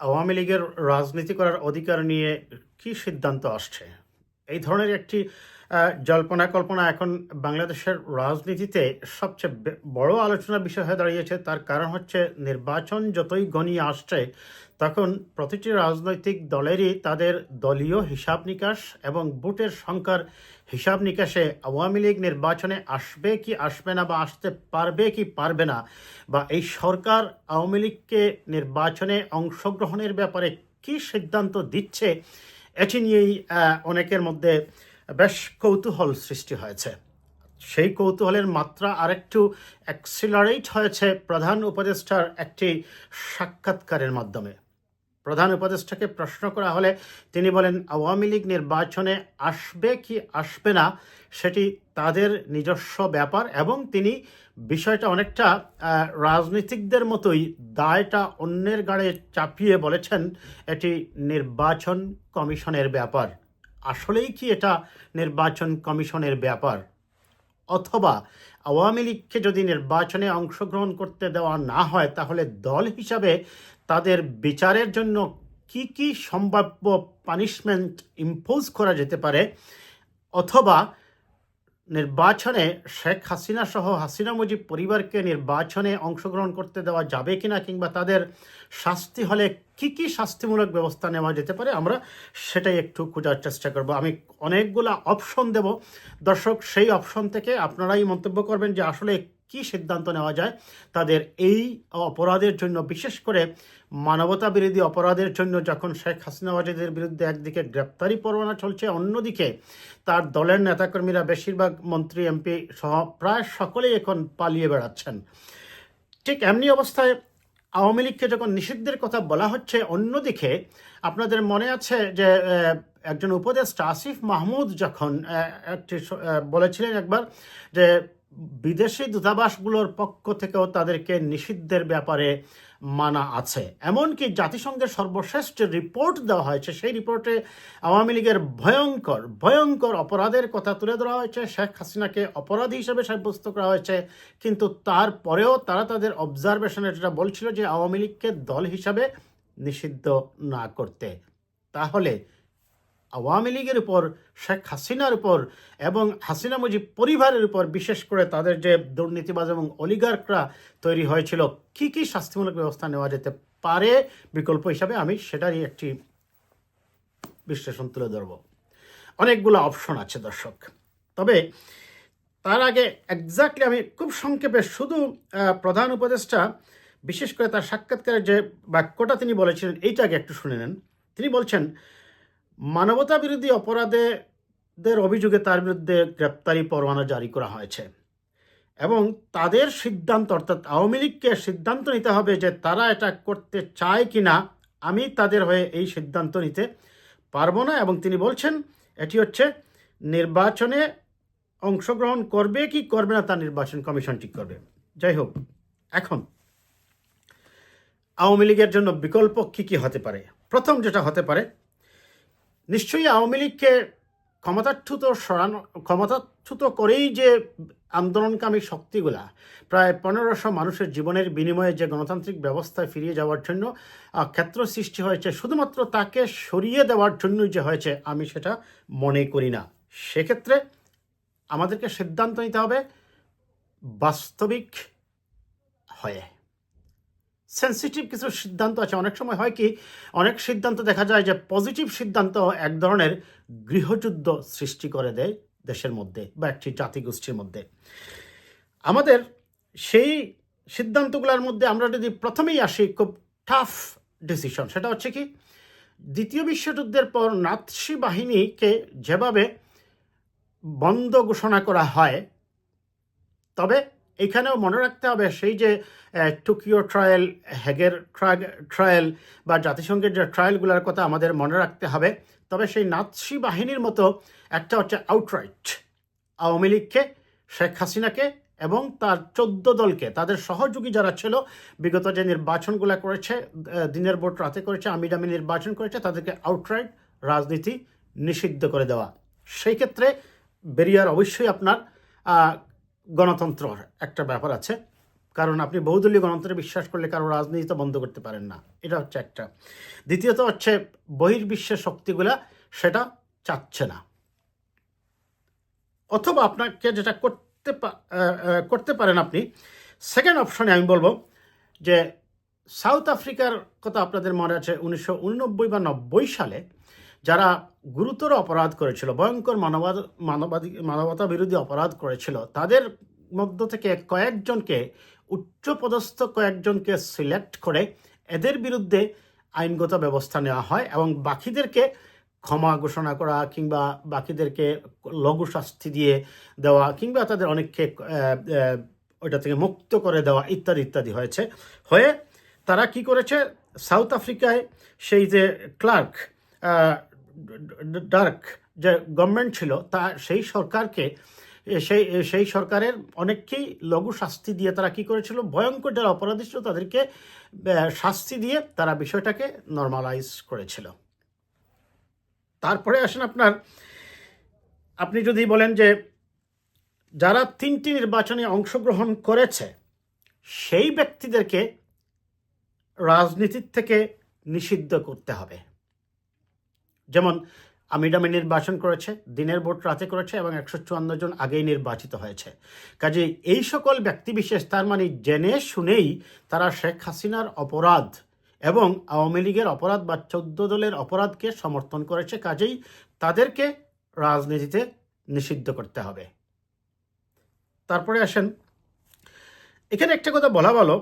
আওয়ামী লীগের রাজনীতি করার অধিকার নিয়ে কি সিদ্ধান্ত আসছে? এই ধরনের একটি জল্পনা কল্পনা এখন বাংলাদেশের রাজনীতিতে সবচেয়ে বড় আলোচনার বিষয় হয়ে দাঁড়িয়েছে। তার কারণ হচ্ছে নির্বাচন যতই ঘনিয়ে আসছে, তখন প্রতিটি রাজনৈতিক দলেরই তাদের দলীয় হিসাব নিকাশ এবং ভোটের সংখ্যার হিসাব নিকাশে আওয়ামী লীগ নির্বাচনে আসবে কি আসবে না বা আসতে পারবে কি পারবে না বা এই সরকার আওয়ামী লীগকে নির্বাচনে অংশগ্রহণের ব্যাপারে কি সিদ্ধান্ত দিচ্ছে এটি নিয়েই অনেকের মধ্যে বেশ কৌতূহল সৃষ্টি হয়েছে। সেই কৌতূহলের মাত্রা আরেকটু অ্যাক্সিলারেট হয়েছে প্রধান উপদেষ্টার একটি সাক্ষাৎকারের মাধ্যমে। প্রধান উপদেষ্টাকে প্রশ্ন করা হলে তিনি বলেন, আওয়ামী লীগ নির্বাচনে আসবে কি আসবে না সেটি তাদের নিজস্ব ব্যাপার এবং তিনি বিষয়টা অনেকটা রাজনীতিকদের মতোই দায়টা অন্যের গাড়ে চাপিয়ে বলেছেন, এটি নির্বাচন কমিশনের ব্যাপার। আসলেই কি এটা নির্বাচন কমিশনের ব্যাপার? অথবা আওয়ামী লীগকে যদি নির্বাচনে অংশগ্রহণ করতে দেওয়া না হয়, তাহলে দল হিসাবে তাদের বিচারের জন্য কি কি সম্ভাব্য পানিশমেন্ট ইম্পোজ করা যেতে পারে, অথবা নির্বাচনে শেখ হাসিনা সহ হাসিনা মুজিব পরিবারকে নির্বাচনে অংশগ্রহণ করতে দেওয়া যাবে কিনা কিংবা তাদের শাস্তি হলে কি কি শাস্তিমূলক ব্যবস্থা নেওয়া যেতে পারে, আমরা সেটাই একটু খোঁজার চেষ্টা করব। আমি অনেকগুলা অপশন দেব। দর্শক, সেই অপশন থেকে আপনারাই মন্তব্য করবেন যে আসলে কি সিদ্ধান্ত নেওয়া যায় তাদের এই অপরাধের জন্য, বিশেষ করে মানবতা বিরোধী অপরাধের জন্য যখন শেখ হাসিনা ওয়াজিদের বিরুদ্ধে একদিকে গ্রেপ্তারি পরোয়ানা চলছে, অন্যদিকে তার দলের নেতাকর্মীরা বেশিরভাগ মন্ত্রী, এমপি সহ প্রায় সকলেই এখন পালিয়ে বেড়াচ্ছেন। ঠিক এমনি অবস্থায় আওয়ামী লীগকে যখন নিষিদ্ধের কথা বলা হচ্ছে, অন্যদিকে আপনাদের মনে আছে যে একজন উপদেষ্টা আসিফ মাহমুদ যখন একটি বলেছিলেন একবার যে বিদেশি দূতাবাসগুলোর পক্ষ থেকেও তাদেরকে নিষিদ্ধের ব্যাপারে মানা আছে। এমনকি জাতিসংঘের সর্বশেষ যে রিপোর্ট দেওয়া হয়েছে, সেই রিপোর্টে আওয়ামী লীগের ভয়ঙ্কর ভয়ঙ্কর অপরাধের কথা তুলে ধরা হয়েছে। শেখ হাসিনাকে অপরাধী হিসেবে সাব্যস্ত করা হয়েছে, কিন্তু তারপরেও তারা তাদের অবজারভেশনে যেটা বলছিল যে আওয়ামী লীগকে দল হিসাবে নিষিদ্ধ না করতে। তাহলে আওয়ামী লীগের উপর, শেখ হাসিনার উপর এবং হাসিনা মুজিব পরিবারের উপর বিশেষ করে তাদের যে দুর্নীতিবাজ এবং অলিগার্করা তৈরি হয়েছিল, কি কি শাস্তিমূলক ব্যবস্থা নেওয়া যেতে পারে? বিকল্প হিসাবে আমি সেটারই একটি বিশ্লেষণ তুলে ধরব। অনেকগুলো অপশন আছে দর্শক। তবে তার আগে এক্স্যাক্টলি আমি খুব সংক্ষেপে শুধু প্রধান উপদেষ্টা, বিশেষ করে তার সাক্ষাৎকারের যে বাক্যটা তিনি বলেছিলেন এইটাকে একটু শুনে নেন। তিনি বলছেন মানবতা বিরোধী অপরাধের অভিযোগে তার বিরুদ্ধে গ্রেপ্তারি পরোয়ানা জারি করা হয়েছে। এবং তাদের সিদ্ধান্ত, অর্থাৎ আওয়ামী লীগকে সিদ্ধান্ত নিতে হবে যে তারা এটা করতে চায় কি না আমি তাদের হয়ে এই সিদ্ধান্ত নিতে পারব না। এবং তিনি বলছেন, এটি হচ্ছে নির্বাচনে অংশগ্রহণ করবে কি করবে না তা নির্বাচন কমিশন ঠিক করবে। যাই হোক, এখন আওয়ামী লীগের জন্য বিকল্প কী কী হতে পারে? প্রথম যেটা হতে পারে নিশ্চয়ই আওয়ামী লীগকে ক্ষমতাচ্যুত সরানো ক্ষমতাচ্যুত করেই যে আন্দোলনকামী শক্তিগুলা প্রায় পনেরোশো মানুষের জীবনের বিনিময়ে যে গণতান্ত্রিক ব্যবস্থায় ফিরিয়ে যাওয়ার জন্য ক্ষেত্র সৃষ্টি হয়েছে, শুধুমাত্র তাকে সরিয়ে দেওয়ার জন্যই যে হয়েছে, আমি সেটা মনে করি না। সেক্ষেত্রে আমাদেরকে সিদ্ধান্ত নিতে হবে বাস্তবিক হয়ে। সেন্সিটিভ কিছু সিদ্ধান্ত আছে। অনেক সময় হয় কি, অনেক সিদ্ধান্ত দেখা যায় যে পজিটিভ সিদ্ধান্ত এক ধরনের গৃহযুদ্ধ সৃষ্টি করে দেয় দেশের মধ্যে বা একটি জাতিগোষ্ঠীর মধ্যে। আমাদের সেই সিদ্ধান্তগুলোর মধ্যে আমরা যদি প্রথমেই আসি, খুব টাফ ডিসিশন সেটা হচ্ছে কি, দ্বিতীয় বিশ্বযুদ্ধের পর নাৎসি বাহিনীকে যেভাবে বন্ধ ঘোষণা করা হয়, তবে এখানেও মনে রাখতে হবে সেই যে টোকিও ট্রায়াল, হেগের ট্রায়াল বা জাতিসংঘের যে ট্রায়ালগুলোর কথা আমাদের মনে রাখতে হবে, তবে সেই নাৎসি বাহিনীর মতো একটা হচ্ছে আউটরাইট আওয়ামী লীগকে, শেখ হাসিনাকে এবং তার চোদ্দ দলকে, তাদের সহযোগী যারা ছিল, বিগত যে নির্বাচনগুলো করেছে দিনের ভোট রাতে করেছে, আমি দামি নির্বাচন করেছে, তাদেরকে আউটরাইট রাজনীতি নিষিদ্ধ করে দেওয়া। সেই ক্ষেত্রে বেরিয়ার অবশ্যই আপনার আহ, গণতন্ত্রর একটা ব্যাপার আছে। কারণ আপনি বহুদলীয় গণতন্ত্রে বিশ্বাস করলে কারও রাজনীতি বন্ধ করতে পারেন না। এটা হচ্ছে একটা। দ্বিতীয়ত হচ্ছে বহির্বিশ্বের শক্তিগুলা সেটা চাচ্ছে না। অথবা আপনাকে যেটা করতে করতে পারেন আপনি সেকেন্ড অপশনে আমি বলব যে সাউথ আফ্রিকার কথা আপনাদের মনে আছে উনিশশো উননব্বই বা নব্বই সালে যারা গুরুতর অপরাধ করেছিল, ভয়ঙ্কর মানবাদ মানবাধি মানবতা বিরোধী অপরাধ করেছিল, তাদের মধ্য থেকে কয়েকজনকে, উচ্চপদস্থ কয়েকজনকে সিলেক্ট করে এদের বিরুদ্ধে আইনগত ব্যবস্থা নেওয়া হয় এবং বাকিদেরকে ক্ষমা ঘোষণা করা কিংবা বাকিদেরকে লঘু শাস্তি দিয়ে দেওয়া কিংবা তাদের অনেককে ওইটা থেকে মুক্ত করে দেওয়া ইত্যাদি ইত্যাদি হয়েছে। হয়ে তারা কি করেছে? সাউথ আফ্রিকায় সেই যে ক্লার্ক ডার্ক যে গভর্নমেন্ট ছিল, তা সেই সরকারকে, সেই সেই সরকারের অনেককেই লঘু শাস্তি দিয়ে তারা কি করেছিল? ভয়ঙ্কর যারা অপরাধী ছিল তাদেরকে শাস্তি দিয়ে তারা বিষয়টাকে নর্মালাইজ করেছিল। তারপরে আসেন আপনার, আপনি যদি বলেন যে যারা তিনটি নির্বাচনে অংশগ্রহণ করেছে, সেই ব্যক্তিদেরকে রাজনীতির থেকে নিষিদ্ধ করতে হবে। যেমন আমিডামি নির্বাচন করেছে, দিনের ভোট রাতে করেছে এবং একশো চুয়ান্ন জন আগেই নির্বাচিত হয়েছে। কাজে এই সকল ব্যক্তিবিশেষ, তার মানে জেনে শুনেই তারা শেখ হাসিনার অপরাধ এবং আওয়ামী লীগের অপরাধ বা চোদ্দ দলের অপরাধকে সমর্থন করেছে, কাজেই তাদেরকে রাজনীতিতে নিষিদ্ধ করতে হবে। তারপরে আসেন, এখানে একটা কথা বলা ভালো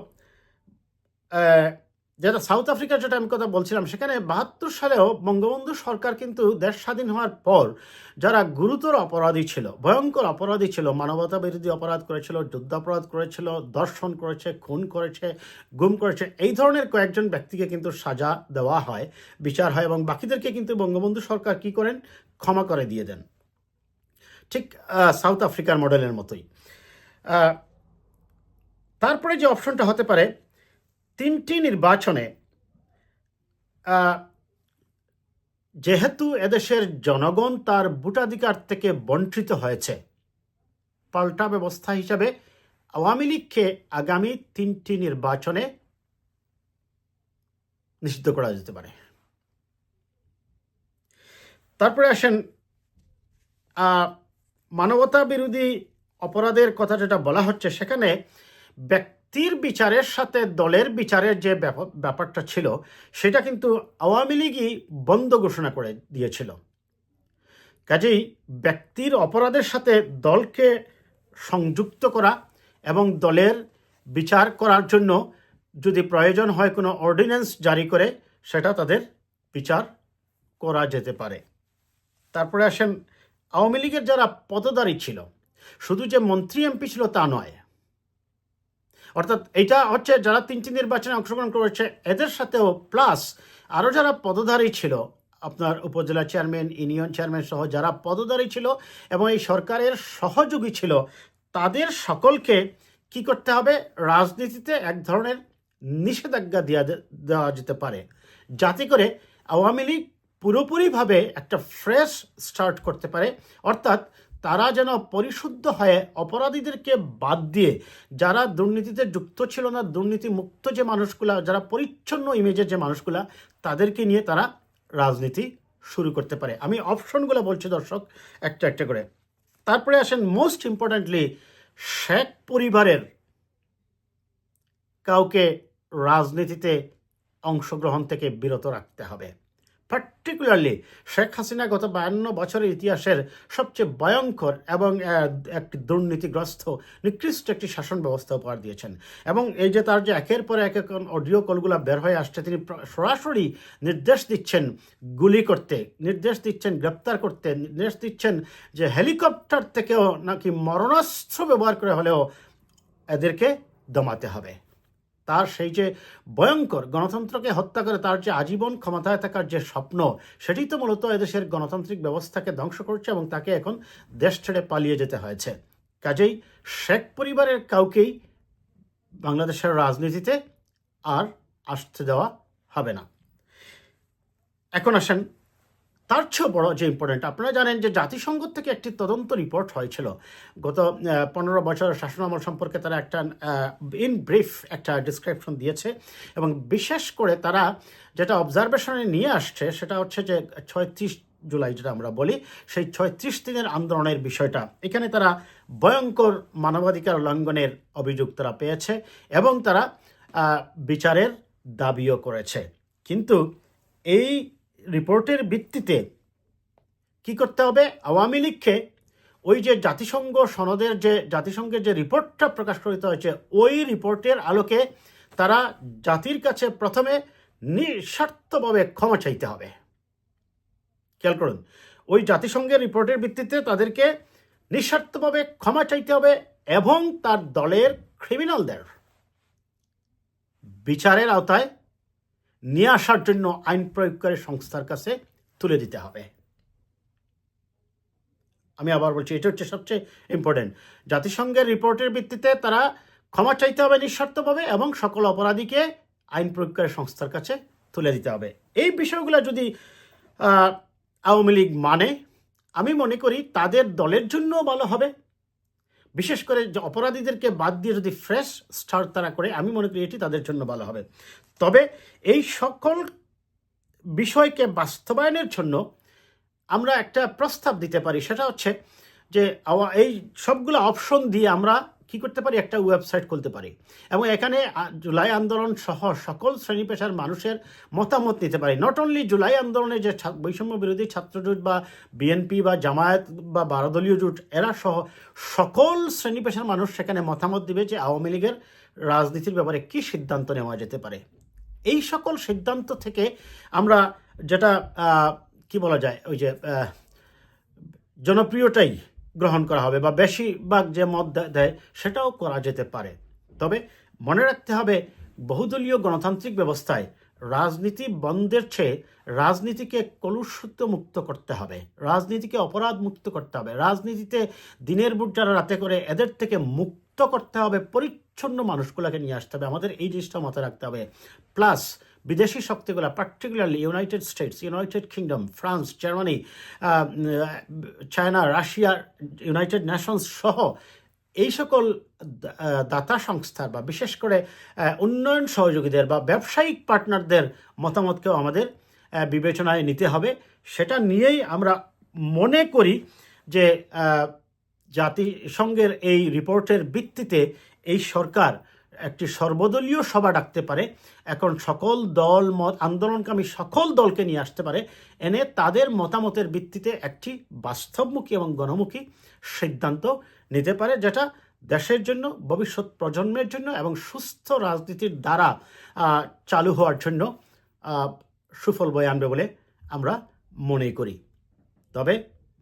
যেটা সাউথ আফ্রিকার যেটা আমি কথা বলছিলাম, সেখানে বাহাত্তর সালেও বঙ্গবন্ধু সরকার কিন্তু দেশ স্বাধীন হওয়ার পর যারা গুরুতর অপরাধী ছিল, ভয়ঙ্কর অপরাধী ছিল, মানবতা বিরোধী অপরাধ করেছিল, যুদ্ধাপরাধ করেছিল, দর্শন করেছে, খুন করেছে, গুম করেছে, এই ধরনের কয়েকজন ব্যক্তিকে কিন্তু সাজা দেওয়া হয়, বিচার হয় এবং বাকিদেরকে কিন্তু বঙ্গবন্ধু সরকার কি করেন? ক্ষমা করে দিয়ে দেন। ঠিক সাউথ আফ্রিকার মডেলের মতোই। তারপরে যে অপশনটা হতে পারে তিনটি নির্বাচনে যেহেতু এদেশের জনগণ তার ভোটাধিকার থেকে বঞ্চিত হয়েছে, পাল্টা ব্যবস্থা হিসাবে আওয়ামী লীগকে আগামী তিনটি নির্বাচনে নিষিদ্ধ করা যেতে পারে। তারপরে আসেন মানবতা বিরোধী অপরাধের কথা যেটা বলা হচ্ছে, সেখানে ব্যক্তির বিচারের সাথে দলের বিচারের যে ব্যাপা- ব্যাপারটা ছিল, সেটা কিন্তু আওয়ামী লীগই বন্ধ ঘোষণা করে দিয়েছিল। কাজেই ব্যক্তির অপরাধের সাথে দলকে সংযুক্ত করা এবং দলের বিচার করার জন্য যদি প্রয়োজন হয় কোনো অর্ডিন্যান্স জারি করে, সেটা তাদের বিচার করা যেতে পারে। তারপরে আসেন, আওয়ামী লীগের যারা পদধারী ছিল, শুধু যে মন্ত্রী এমপি ছিল তা নয় অর্থাৎ এটা হচ্ছে যারা তিনটি নির্বাচনে অংশগ্রহণ করেছে, এদের সাথেও প্লাস আরও যারা পদধারী ছিল, আপনার উপজেলা চেয়ারম্যান ইউনিয়ন চেয়ারম্যান সহ যারা পদধারী ছিল এবং এই সরকারের সহযোগী ছিল, তাদের সকলকে কি করতে হবে? রাজনীতিতে এক ধরনের নিষেধাজ্ঞা দেওয়া দেওয়া যেতে পারে। যাতে করে আওয়ামী লীগ পুরোপুরিভাবে একটা ফ্রেশ স্টার্ট করতে পারে। অর্থাৎ তারা যেন পরিশুদ্ধ হয়ে অপরাধীদেরকে বাদ দিয়ে যারা দুর্নীতিতে যুক্ত ছিল না দুর্নীতি মুক্ত যে মানুষগুলা, যারা পরিচ্ছন্ন ইমেজের যে মানুষগুলা, তাদেরকে নিয়ে তারা রাজনীতি শুরু করতে পারে। আমি অপশনগুলো বলছি দর্শক, একটা একটা করে। তারপরে আসেন মোস্ট ইম্পর্ট্যান্টলি শেখ পরিবারের কাউকে রাজনীতিতে অংশগ্রহণ থেকে বিরত রাখতে হবে। পার্টিকুলারলি শেখ হাসিনা গত বায়ান্ন বছরের ইতিহাসের সবচেয়ে ভয়ঙ্কর এবং একটি দুর্নীতিগ্রস্ত, নিকৃষ্ট একটি শাসন ব্যবস্থা উপহার দিয়েছেন। এবং এই যে তার যে একের পর এক এক অডিও কলগুলো বের হয়ে আসছে, তিনি সরাসরি নির্দেশ দিচ্ছেন গুলি করতে, নির্দেশ দিচ্ছেন গ্রেপ্তার করতে, নির্দেশ দিচ্ছেন যে হেলিকপ্টার থেকেও নাকি মরণাস্ত্র ব্যবহার করে হলেও এদেরকে দমাতে হবে। তার সেই যে ভয়ঙ্কর গণতন্ত্রকে হত্যা করে তার যে আজীবন ক্ষমতায় থাকার যে স্বপ্ন সেটি তো মূলত এদেশের গণতান্ত্রিক ব্যবস্থাকে ধ্বংস করছে এবং তাকে এখন দেশ ছেড়ে পালিয়ে যেতে হয়েছে। কাজেই শেখ পরিবারের কাউকেই বাংলাদেশের রাজনীতিতে আর আসতে দেওয়া হবে না। এখন আসেন তার চেয়েও বড় যে ইম্পর্টেন্ট আপনারা জানেন যে জাতিসংঘ থেকে একটি তদন্ত রিপোর্ট হয়েছিল। গত পনেরো বছর শাসনামল সম্পর্কে তারা একটা ইন ব্রিফ একটা ডিসক্রিপশন দিয়েছে এবং বিশেষ করে তারা যেটা অবজারভেশনে নিয়ে আসছে সেটা হচ্ছে যে ছয়ত্রিশ জুলাই যেটা আমরা বলি, সেই ছয়ত্রিশ দিনের আন্দোলনের বিষয়টা। এখানে তারা ভয়ঙ্কর মানবাধিকার লঙ্ঘনের অভিযোগ তারা পেয়েছে এবং তারা বিচারের দাবিও করেছে। কিন্তু এই রিপোর্টের ভিত্তিতে কি করতে হবে? আওয়ামী লীগকে ওই যে জাতিসংঘ সনদের যে, জাতিসংঘের যে রিপোর্টটা প্রকাশ করিত হয়েছে, ওই রিপোর্টের আলোকে তারা জাতির কাছে প্রথমে নিঃস্বার্থভাবে ক্ষমা চাইতে হবে। খেয়াল করুন, ওই জাতিসংঘের রিপোর্টের ভিত্তিতে তাদেরকে নিঃস্বার্থভাবে ক্ষমা চাইতে হবে এবং তার দলের ক্রিমিনালদের বিচারের আওতায় নিয়ে আসার জন্য আইন প্রয়োগকারী সংস্থার কাছে তুলে দিতে হবে। আমি আবার বলছি, এটা হচ্ছে সবচেয়ে ইম্পর্টেন্ট জাতিসংঘের রিপোর্টের ভিত্তিতে তারা ক্ষমা চাইতে হবে নিঃস্বার্থভাবে এবং সকল অপরাধীকে আইন প্রয়োগকারী সংস্থার কাছে তুলে দিতে হবে। এই বিষয়গুলো যদি আওয়ামী লীগ মানে আমি মনে করি তাদের দলের জন্যও ভালো হবে। বিশেষ করে যে অপরাধীদেরকে বাদ দিয়ে যদি ফ্রেশ স্টার্ট তারা করে, আমি মনে করি এটি তাদের জন্য ভালো হবে। তবে এই সকল বিষয়কে বাস্তবায়নের জন্য আমরা একটা প্রস্তাব দিতে পারি, সেটা হচ্ছে যে এই সবগুলো অপশন দিয়ে আমরা কি করতে পারি? একটা ওয়েবসাইট খুলতে পারি। এবং এখানে জুলাই আন্দোলন সহ সকল শ্রেণি পেশার মানুষের মতামত নিতে পারি। নট অনলি জুলাই আন্দোলনে যে বৈষম্য বিরোধী ছাত্রজোট বা বিএনপি বা জামায়াত বা বারোদলীয় জোট, এরা সহ সকল শ্রেণি পেশার মানুষ সেখানে মতামত দিবে যে আওয়ামী লীগের রাজনীতির ব্যাপারে কি সিদ্ধান্ত নেওয়া যেতে পারে। এই সকল সিদ্ধান্ত থেকে আমরা যেটা কি বলা যায়? ওই যে জনপ্রিয়টাই গ্রহণ করা হবে বা বেশিরভাগ যে মত দেয় সেটাও করা যেতে পারে। তবে মনে রাখতে হবে, বহুদলীয় গণতান্ত্রিক ব্যবস্থায় রাজনীতি বন্ধের চেয়ে রাজনীতিকে কলুষিত মুক্ত করতে হবে। রাজনীতিকে অপরাধ মুক্ত করতে হবে। রাজনীতিতে দিনের বুট যারা রাতে করে, এদের থেকে মুক্ত করতে হবে। পরিচ্ছন্ন মানুষগুলোকে নিয়ে আসতে হবে। আমাদের এই জিনিসটা মাথায় রাখতে হবে। প্লাস বিদেশি শক্তিগুলো particularly United States United Kingdom France Germany China Russia United Nations সহ এই সকল দাতা সংস্থার বা বিশেষ করে উন্নয়ন সহযোগীদের বা ব্যবসায়িক পার্টনারদের মতামতকেও আমাদের বিবেচনায় নিতে হবে। সেটা নিয়েই আমরা মনে করি যে জাতিসংঘের এই রিপোর্টের ভিত্তিতে এই সরকার একটি সর্বদলীয় সভা ডাকতে পারে। এখন সকল দল, মত, আন্দোলনকামী সকল দলকে নিয়ে আসতে পারে। এনে তাদের মতামতের ভিত্তিতে একটি বাস্তবমুখী এবং গণমুখী সিদ্ধান্ত নিতে পারে, যেটা দেশের জন্য, ভবিষ্যৎ প্রজন্মের জন্য এবং সুস্থ রাজনীতির দ্বারা চালু হওয়ার জন্য সুফল বয়ে আনবে বলে আমরা মনে করি। তবে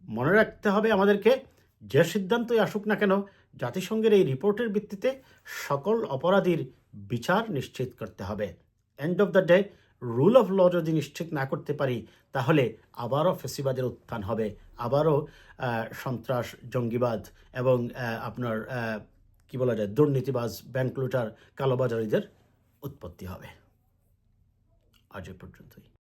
মনে রাখতে হবে আমাদেরকে, যে সিদ্ধান্তই আসুক না কেন জাতিসংঘের এই রিপোর্টের ভিত্তিতে সকল অপরাধীর বিচার নিশ্চিত করতে হবে। End of the day rule of law যদি নিশ্চিত না করতে পারি, তাহলে আবারও ফেসিবাদের উত্থান হবে। আবারও সন্ত্রাস, জঙ্গিবাদ এবং আপনার কি বলা যায়, দুর্নীতিবাজ ব্যাংক লুটার কালোবাজারিদের উৎপত্তি হবে। আজ পর্যন্তই।